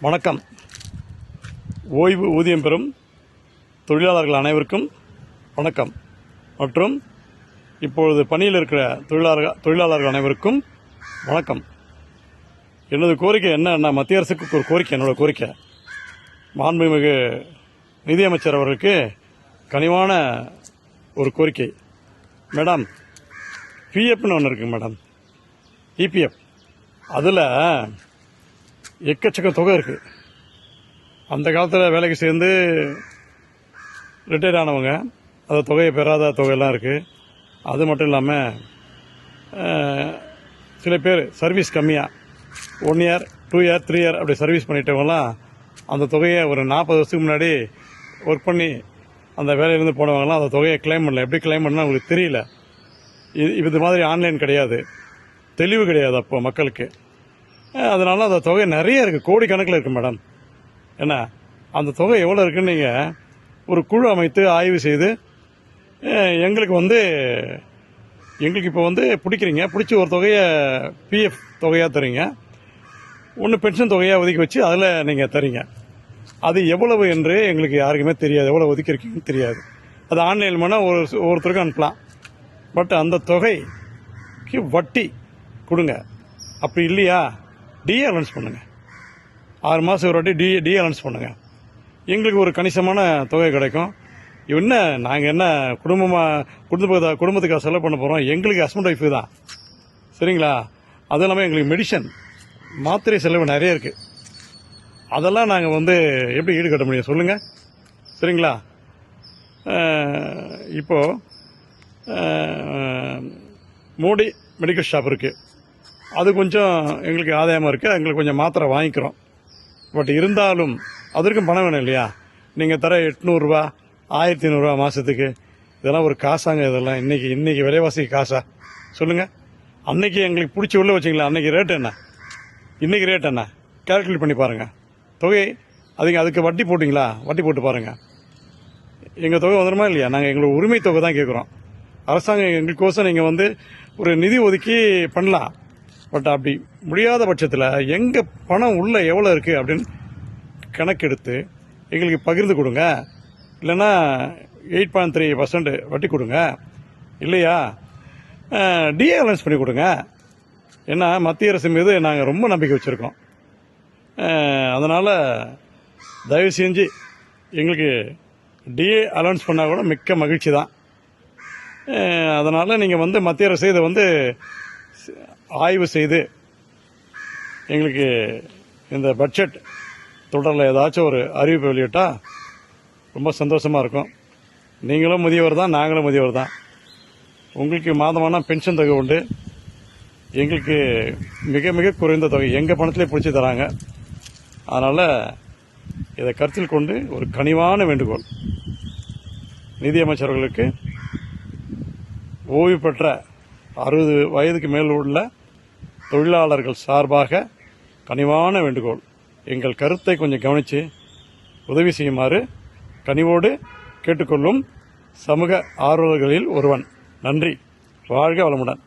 வணக்கம். ஓய்வு ஊதியம் பெறும் தொழிலாளர்கள் அனைவருக்கும் வணக்கம். மற்றும் இப்பொழுது பணியில் இருக்கிற தொழிலாளர்கள் தொழிலாளர்கள் அனைவருக்கும் வணக்கம். எனது கோரிக்கை என்ன மத்திய அரசுக்கு ஒரு கோரிக்கை என்னோட கோரிக்கை. மாண்புமிகு நிதியமைச்சர் அவர்களுக்கு கனிவான ஒரு கோரிக்கை. மேடம் பிஎஃப்னு ஒன்று இருக்குங்க மேடம். இபிஎஃப் அதில் எக்கச்சக்க தொகை இருக்குது அந்த காலத்தில் வேலைக்கு சேர்ந்து ரிட்டையர் ஆனவங்க அந்த தொகையை பெறாத தொகையெல்லாம் இருக்குது அது மட்டும் இல்லாமல் சில பேர் சர்வீஸ் கம்மியாக one year two year three year அப்படி சர்வீஸ் பண்ணிட்டவங்கலாம் அந்த தொகையை ஒரு நாற்பது வருஷத்துக்கு முன்னாடி ஒர்க் பண்ணி அந்த வேலையிலேருந்து போனவங்கலாம் அந்த தொகையை கிளைம் பண்ணல. எப்படி கிளைம் பண்ணால் உங்களுக்கு தெரியல. இது இது மாதிரி ஆன்லைன் கிடையாது. தெளிவு கிடையாது அப்போ மக்களுக்கு. அதனால அந்த தொகை நிறைய இருக்குது கோடிக்கணக்கில் இருக்குது மேடம். என்ன? அந்த தொகை எவ்வளோ இருக்குன்னு நீங்கள் ஒரு குழு அமைத்து ஆய்வு செய்து எங்களுக்கு வந்து எங்களுக்கு இப்போ வந்து பிடிக்கிறீங்க. பிடிச்சி ஒரு தொகையை பிஎஃப் தொகையாக தரீங்க. ஒன்று பென்ஷன் தொகையாக ஒதுக்கி வச்சு அதில் நீங்கள் தரீங்க. அது எவ்வளவு என்று எங்களுக்கு யாருக்குமே தெரியாது. எவ்வளோ ஒதுக்கியிருக்கீங்கன்னு தெரியாது. அது ஆன்லைன் பண்ணால் ஒரு ஒருத்தருக்கும் அனுப்பலாம். பட் அந்த தொகைக்கு வட்டி கொடுங்க. அப்படி இல்லையா? டிஏ அலன்ஸ் பண்ணுங்கள் ஆறு மாதம் ஒரு வாட்டி டிஏ டிஏ அலன்ஸ் பண்ணுங்கள் எங்களுக்கு ஒரு கணிசமான தொகை கிடைக்கும். என்ன நாங்கள் என்ன குடும்பமாக குடும்ப குடும்பத்துக்காக செலவு பண்ண போகிறோம் எங்களுக்கு ஹஸ்பண்ட் ஒய்ஃபு தான். சரிங்களா? அதுவும் இல்லாமல் எங்களுக்கு மெடிசன் மாத்திரை செலவு நிறைய இருக்குது அதெல்லாம் நாங்கள் வந்து எப்படி ஈடுகட்ட முடியும் சொல்லுங்கள் சரிங்களா? இப்போது மோடி மெடிக்கல் ஷாப் இருக்குது அது கொஞ்சம் எங்களுக்கு ஆதாயமாக இருக்குது எங்களுக்கு கொஞ்சம் மாத்திரை வாங்கிக்கிறோம். பட் இருந்தாலும் அதற்கும் பணம் வேணும் இல்லையா? நீங்கள் தர எட்நூறுரூவா ஆயிரத்தி ஐநூறுரூவா மாதத்துக்கு இதெல்லாம் ஒரு காசாங்க இதெல்லாம். இன்றைக்கி இன்றைக்கி விலைவாசி காசா? சொல்லுங்கள் அன்னைக்கு எங்களுக்கு பிடிச்சி உள்ளே வச்சிங்களா? அன்றைக்கி ரேட் என்ன? இன்றைக்கி ரேட் என்ன? கேல்குலேட் பண்ணி பாருங்கள் தொகை அதுங்க அதுக்கு வட்டி போட்டிங்களா? வட்டி போட்டு பாருங்கள் எங்கள் தொகை வந்துடுமா இல்லையா? நாங்கள் எங்களுக்கு உரிமை தொகை தான் கேட்குறோம் அரசாங்கம் எங்களுக்கோசம் நீங்கள் வந்து ஒரு நிதி ஒதுக்கி பண்ணலாம். பட் அப்படி முடியாத பட்சத்தில் எங்கே பணம் உள்ளே எவ்வளோ இருக்குது அப்படின்னு கணக்கெடுத்து எங்களுக்கு பகிர்ந்து கொடுங்க. இல்லைன்னா எயிட் பாயிண்ட் த்ரீ பர்சன்ட் வட்டி கொடுங்க. இல்லையா? டிஏ அலௌன்ஸ் பண்ணி கொடுங்க. ஏன்னா மத்திய அரசு மீது நாங்கள் ரொம்ப நம்பிக்கை வச்சுருக்கோம். அதனால் தயவு செஞ்சு எங்களுக்கு டிஏ அலௌன்ஸ் பண்ணால் கூட மிக்க மகிழ்ச்சி தான். அதனால் நீங்கள் வந்து மத்திய அரசு இதை வந்து ஆய்வு செய்து எங்களுக்கு இந்த பட்ஜெட் தொடரில் ஏதாச்சும் ஒரு அறிவிப்பு வெளியிட்டால் ரொம்ப சந்தோஷமாக இருக்கும். நீங்களும் முதியவர் தான் நாங்களும் முதியவர் தான். உங்களுக்கு மாதமான பென்ஷன் தொகை உண்டு. எங்களுக்கு மிக மிக குறைந்த தொகை. எங்கள் பணத்திலே பிடிச்சி தராங்க. அதனால் இதை கருத்தில் கொண்டு ஒரு கனிவான வேண்டுகோள். நிதியமைச்சர்களுக்கு ஓய்வு பெற்ற அறுபது வயதுக்கு மேல் உள்ள தொழிலாளர்கள் சார்பாக கனிவான வேண்டுகோள். எங்கள் கருத்தை கொஞ்சம் கவனித்து உதவி செய்யுமாறு கனிவோடு கேட்டுக்கொள்ளும் சமூக ஆர்வலர்களில் ஒருவன். நன்றி. வாழ்க வளமுடன்.